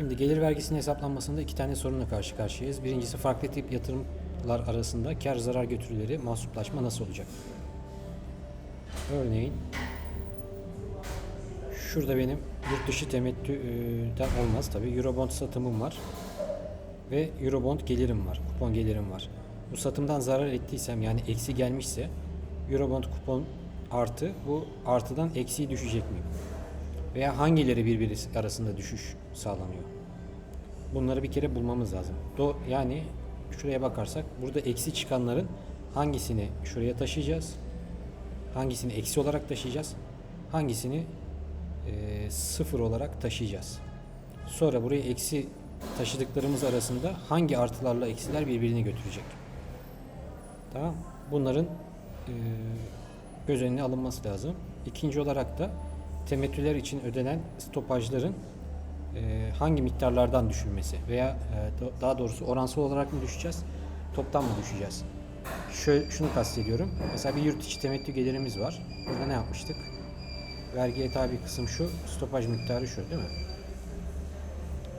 Şimdi gelir vergisinin hesaplanmasında iki tane sorunla karşı karşıyayız. Birincisi farklı tip yatırımlar arasında kar zarar götürüleri mahsuplaşma nasıl olacak? Örneğin şurada benim yurt dışı temettüden olmaz tabi Eurobond satımım var ve Eurobond gelirim var, kupon gelirim var. Bu satımdan zarar ettiysem yani eksi gelmişse Eurobond kupon artı bu artıdan eksiği düşecek miyim? Veya hangileri birbiri arasında düşüş sağlanıyor? Bunları bir kere bulmamız lazım. Do yani şuraya bakarsak burada eksi çıkanların hangisini şuraya taşıyacağız? Hangisini eksi olarak taşıyacağız? Hangisini eee, sıfır olarak taşıyacağız? Sonra buraya eksi taşıdıklarımız arasında hangi artılarla eksiler birbirini götürecek? Tamam. Bunların eee, göz önüne alınması lazım. İkinci olarak da temettüler için ödenen stopajların eee, hangi miktarlardan düşülmesi veya do- daha doğrusu oransal olarak mı düşeceğiz, toptan mı düşeceğiz? Şöyle, şunu kastediyorum. Mesela bir yurt içi temettü gelirimiz var. Burada ne yapmıştık? Vergiye tabi kısım şu, stopaj miktarı şu değil mi?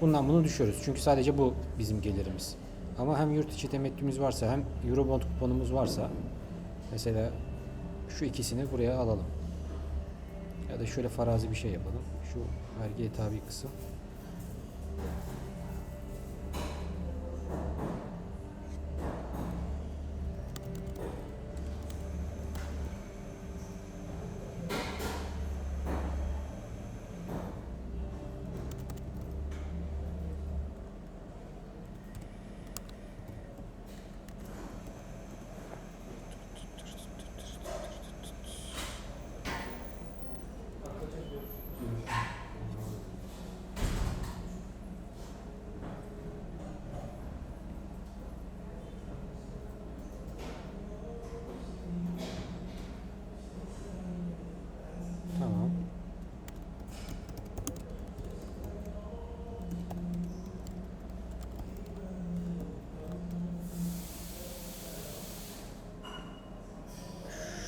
Bundan bunu düşüyoruz. Çünkü sadece bu bizim gelirimiz. Ama hem yurt içi temettümüz varsa hem Eurobond kuponumuz varsa mesela şu ikisini buraya alalım. Ya da şöyle farazi bir şey yapalım. Şu vergiye tabi kısım.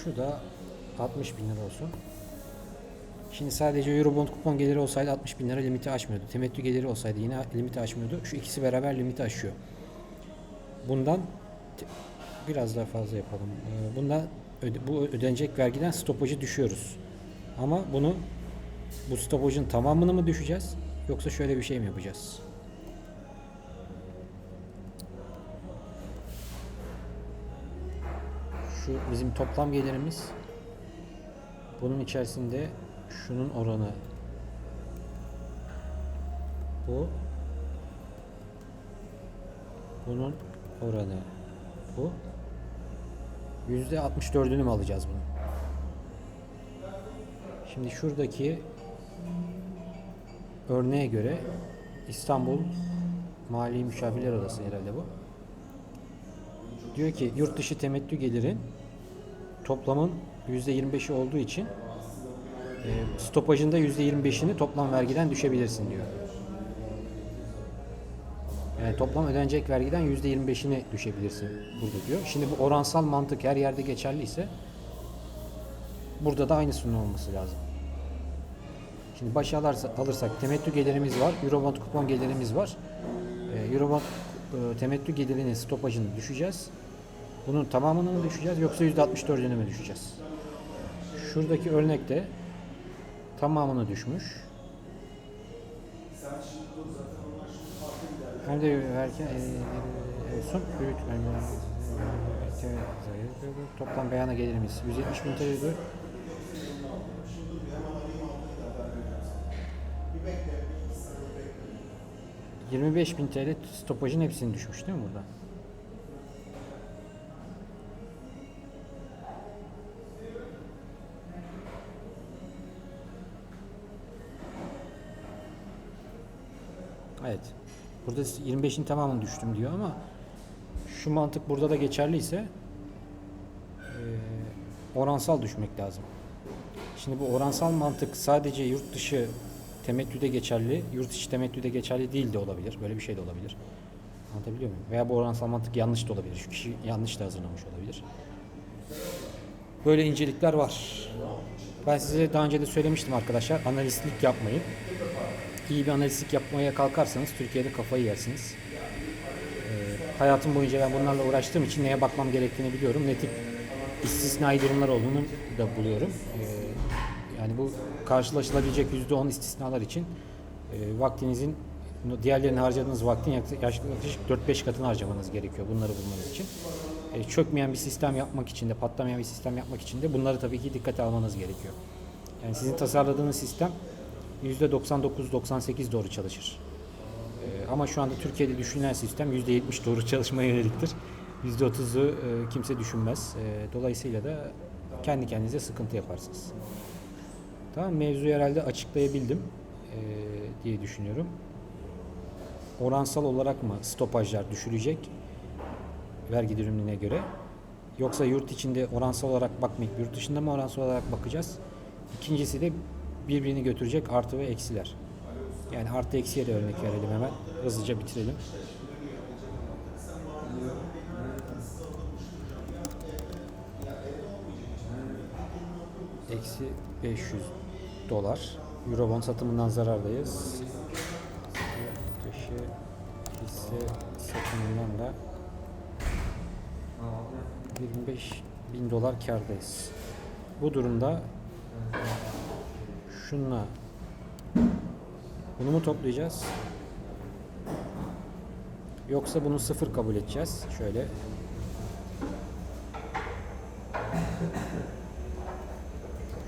Şu da 60 bin lira olsun. Şimdi sadece Eurobond kupon geliri olsaydı 60 bin lira limiti aşmıyordu. Temettü geliri olsaydı yine limiti aşmıyordu. Şu ikisi beraber limiti aşıyor. Bundan biraz daha fazla yapalım. Ee, Bundan bu ödenecek vergiden stopajı düşüyoruz. Ama bunu bu stopajın tamamını mı düşeceğiz yoksa şöyle bir şey mi yapacağız? Şu bizim toplam gelirimiz bunun içerisinde şunun oranı bu bunun oranı bu yüzde 64'ünü mü alacağız bunu? Şimdi şuradaki örneğe göre İstanbul Mali Müşavirler Odası herhalde bu. Diyor ki yurt dışı temettü gelirin toplamın %25'i olduğu için e, stopajında %25'ini toplam vergiden düşebilirsin diyor. Yani toplam ödenecek vergiden %25'ini düşebilirsin burada diyor. Şimdi bu oransal mantık her yerde geçerliyse burada da aynısının olması lazım. Şimdi başa alırsa- alırsak temettü gelirimiz var, Eurobond kupon gelirimiz var. Ee, Eurobond e, temettü gelirinin stopajını düşeceğiz. Bunun tamamını mı düşeceğiz yoksa %64'ünü mü düşeceğiz? Şuradaki örnekte tamamını düşmüş. Hem de verken e, olsun büyük toplam beyana gelirimiz 170 bin TL diyor. ...25 bin TL stopajın hepsini düşmüş değil mi burada? Evet. Burada 25'in tamamını düştüm diyor ama şu mantık burada da geçerliyse eee, oransal düşmek lazım. Şimdi bu oransal mantık sadece yurt dışı temettüde geçerli, yurt içi temettüde geçerli değil de olabilir. Böyle bir şey de olabilir. Anlatabiliyor muyum? Veya bu oransal mantık yanlış da olabilir. Şu kişi yanlış da hazırlamış olabilir. Böyle incelikler var. Ben size daha önce de söylemiştim arkadaşlar. Analistlik yapmayın. İyi bir analizlik yapmaya kalkarsanız Türkiye'de kafayı yersiniz. Ee, hayatım boyunca ben bunlarla uğraştığım için neye bakmam gerektiğini biliyorum. Ne tip istisnai durumlar olduğunu da buluyorum. Ee, yani bu karşılaşılabilecek %10 istisnalar için e, vaktinizin diğerlerine harcadığınız vaktin yaklaşık 4-5 katını harcamanız gerekiyor bunları bulmanız için. E, çökmeyen bir sistem yapmak için de, patlamayan bir sistem yapmak için de bunları tabii ki dikkate almanız gerekiyor. Yani sizin tasarladığınız sistem %99-98 doğru çalışır. Ee, ama şu anda Türkiye'de düşünülen sistem %70 doğru çalışmaya yöneliktir. %30'u e, kimse düşünmez. E, dolayısıyla da kendi kendinize sıkıntı yaparsınız. Tamam mevzuyu herhalde açıklayabildim e, diye düşünüyorum. Oransal olarak mı stopajlar düşülecek vergi dilimine göre? Yoksa yurt içinde oransal olarak bakmayıp yurt dışında mı oransal olarak bakacağız? İkincisi de birbirini götürecek artı ve eksiler. Yani artı eksiye de örnek verelim hemen. Hızlıca bitirelim. Eksi 500 dolar. Eurobond satımından zarardayız. Dışı hisse satımından da 25 bin dolar kardayız. Bu durumda şunla bunu mu toplayacağız? Yoksa bunu sıfır kabul edeceğiz. Şöyle.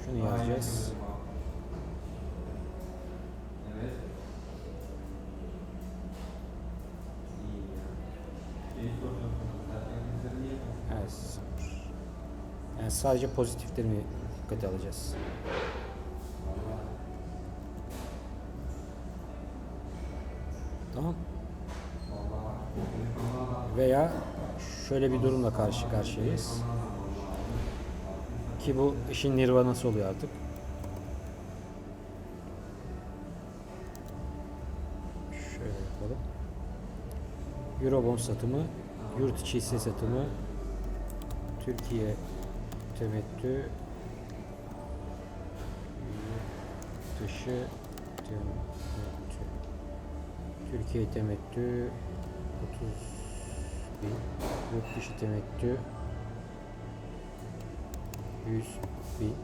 Şunu yazacağız. Evet. Yani sadece pozitiflerimi dikkate alacağız. Veya şöyle bir durumla karşı karşıyayız. Ki bu işin nirvanası oluyor artık. Şöyle yapalım. Eurobond satımı, yurt içi hisse satımı, Türkiye temettü, dışı temettü. Türkiye temettü 30 bin, yurt dışı temettü 100 bin.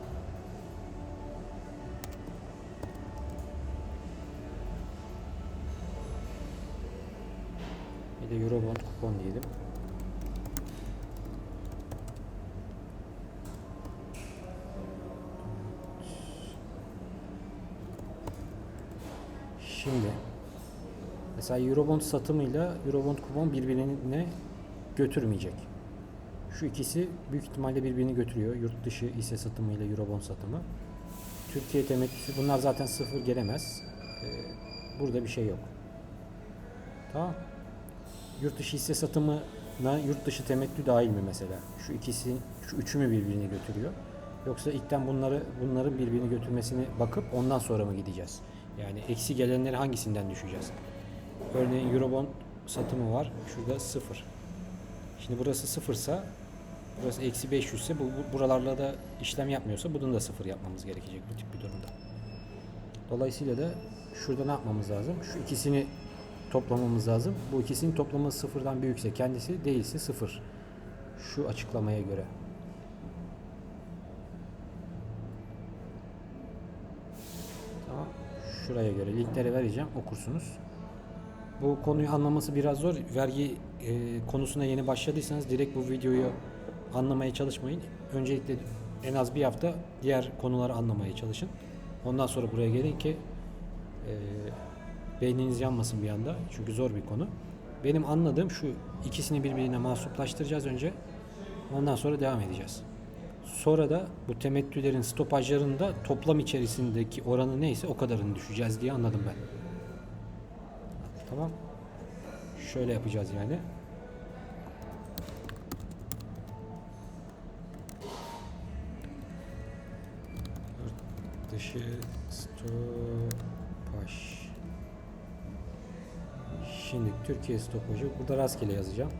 Bir de Eurobond kupon diyelim. Şimdi Mesela Eurobond satımıyla Eurobond kupon birbirine götürmeyecek. Şu ikisi büyük ihtimalle birbirini götürüyor. Yurt dışı hisse satımıyla Eurobond satımı. Türkiye temettüsü bunlar zaten sıfır gelemez. Ee, burada bir şey yok. Tamam. Yurt dışı hisse satımına yurt dışı temettü dahil mi mesela? Şu ikisi, şu üçü mü birbirini götürüyor? Yoksa ilkten bunları bunların birbirini götürmesini bakıp ondan sonra mı gideceğiz? Yani eksi gelenleri hangisinden düşeceğiz? Örneğin Eurobond satımı var. Şurada sıfır. Şimdi burası sıfırsa burası eksi 500 ise bu, bu- buralarla da işlem yapmıyorsa bunun da sıfır yapmamız gerekecek bu tip bir durumda. Dolayısıyla da şurada ne yapmamız lazım? Şu ikisini toplamamız lazım. Bu ikisinin toplamı sıfırdan büyükse kendisi değilse sıfır. Şu açıklamaya göre. Tamam. Şuraya göre linkleri vereceğim okursunuz. Bu konuyu anlaması biraz zor. Vergi e, konusuna yeni başladıysanız direkt bu videoyu anlamaya çalışmayın. Öncelikle en az bir hafta diğer konuları anlamaya çalışın. Ondan sonra buraya gelin ki e, beyniniz yanmasın bir anda. Çünkü zor bir konu. Benim anladığım şu ikisini birbirine mahsuplaştıracağız önce. Ondan sonra devam edeceğiz. Sonra da bu temettülerin stopajlarında toplam içerisindeki oranı neyse o kadarını düşeceğiz diye anladım ben. Tamam. Şöyle yapacağız yani. Dışı stopaj. Şimdi Türkiye stopajı burada rastgele yazacağım.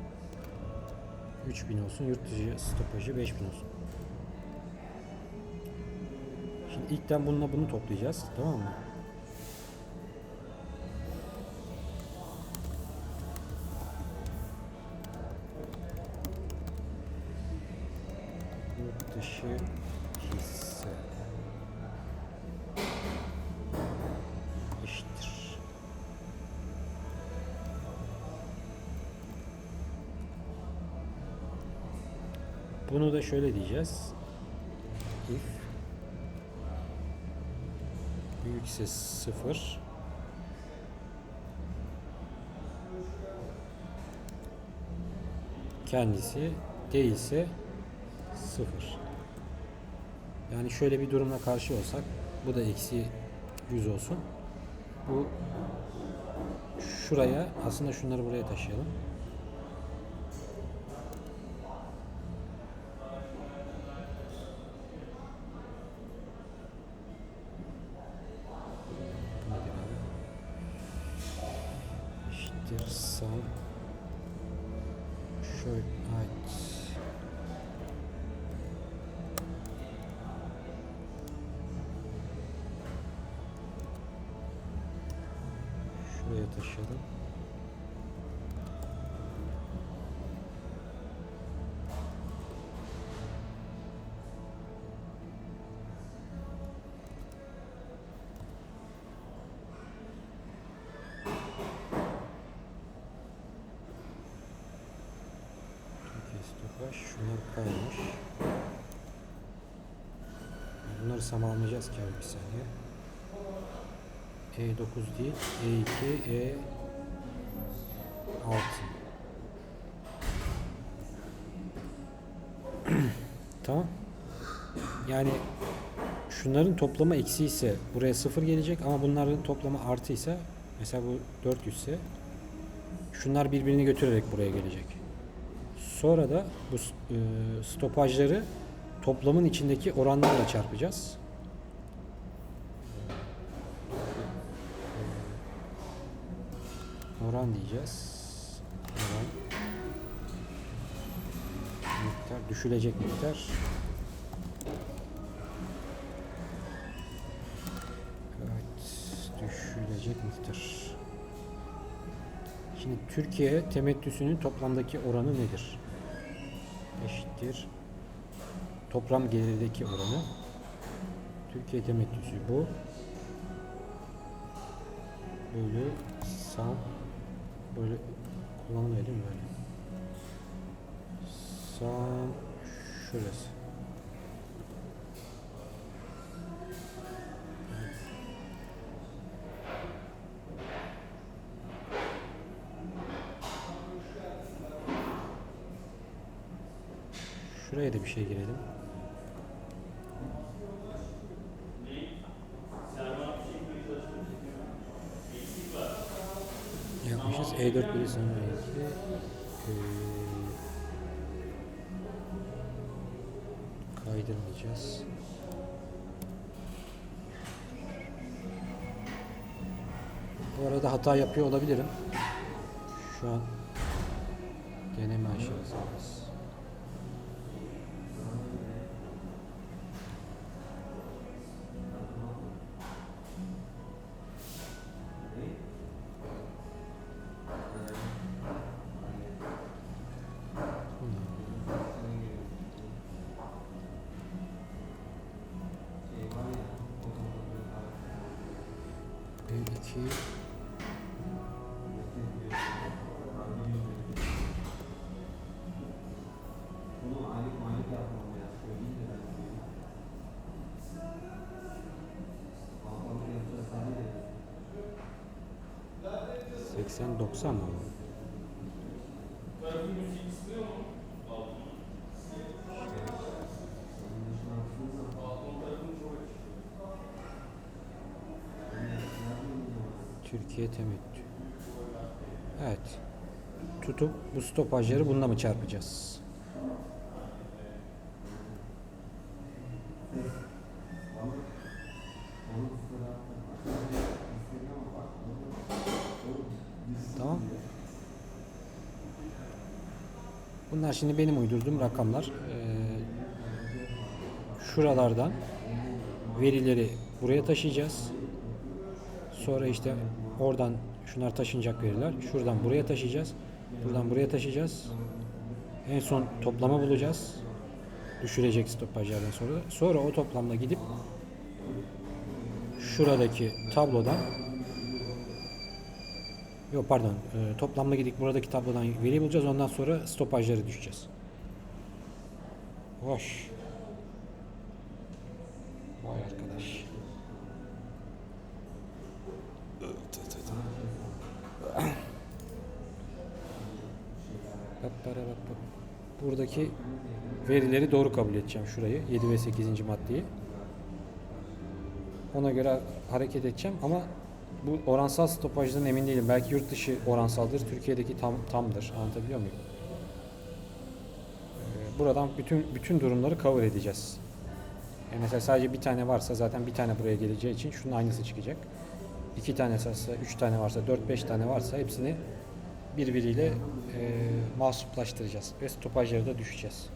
3000 olsun. Yurt dışı stopajı 5000 olsun. Şimdi ilkten bununla bunu toplayacağız. Tamam mı? Dışı hisse eşittir. Bunu da şöyle diyeceğiz. If büyükse sıfır kendisi değilse sıfır. Yani şöyle bir durumla karşı olsak bu da eksi 100 olsun. Bu şuraya aslında şunları buraya taşıyalım. Stopaj şunlar kaymış. Bunları samanlayacağız ki abi bir saniye. E9 değil, E2, E6. tamam. Yani şunların toplamı eksi ise buraya sıfır gelecek ama bunların toplamı artı ise mesela bu 400 ise şunlar birbirini götürerek buraya gelecek. Sonra da bu e, stopajları toplamın içindeki oranlarla çarpacağız. Oran diyeceğiz. Oran. Miktar, düşülecek miktar. Düşülecek miktar. Şimdi Türkiye temettüsünün toplamdaki oranı nedir? Eşittir. Toplam gelirdeki oranı. Türkiye temettüsü bu. Böyle sağ böyle kullanılıyor böyle? Sağ şurası. Şuraya da bir şey girelim. E4 biri sonra E2. Ee, kaydırmayacağız. Bu arada hata yapıyor olabilirim. Şu an deneme aşamasındayız. B2 80 90 mı? Türkiye temettü. Evet. Tutup bu stopajları bununla mı çarpacağız? Tamam. Bunlar şimdi benim uydurduğum rakamlar. Ee, şuralardan verileri buraya taşıyacağız. Sonra işte oradan şunlar taşınacak veriler. Şuradan buraya taşıyacağız. Buradan buraya taşıyacağız. En son toplama bulacağız. Düşürecek stopajlardan sonra. Sonra o toplamla gidip şuradaki tablodan Yok pardon. e, toplamla gidip buradaki tablodan veri bulacağız. Ondan sonra stopajları düşeceğiz. Hoş. Buradaki verileri doğru kabul edeceğim şurayı. 7 ve 8. maddeyi. Ona göre hareket edeceğim ama bu oransal stopajdan emin değilim. Belki yurt dışı oransaldır. Türkiye'deki tam tamdır. Anlatabiliyor muyum? Ee, Buradan bütün bütün durumları cover edeceğiz. Yani mesela sadece bir tane varsa zaten bir tane buraya geleceği için şunun aynısı çıkacak. İki tane varsa, üç tane varsa, dört beş tane varsa hepsini birbiriyle e, mahsuplaştıracağız ve stopajları da düşeceğiz.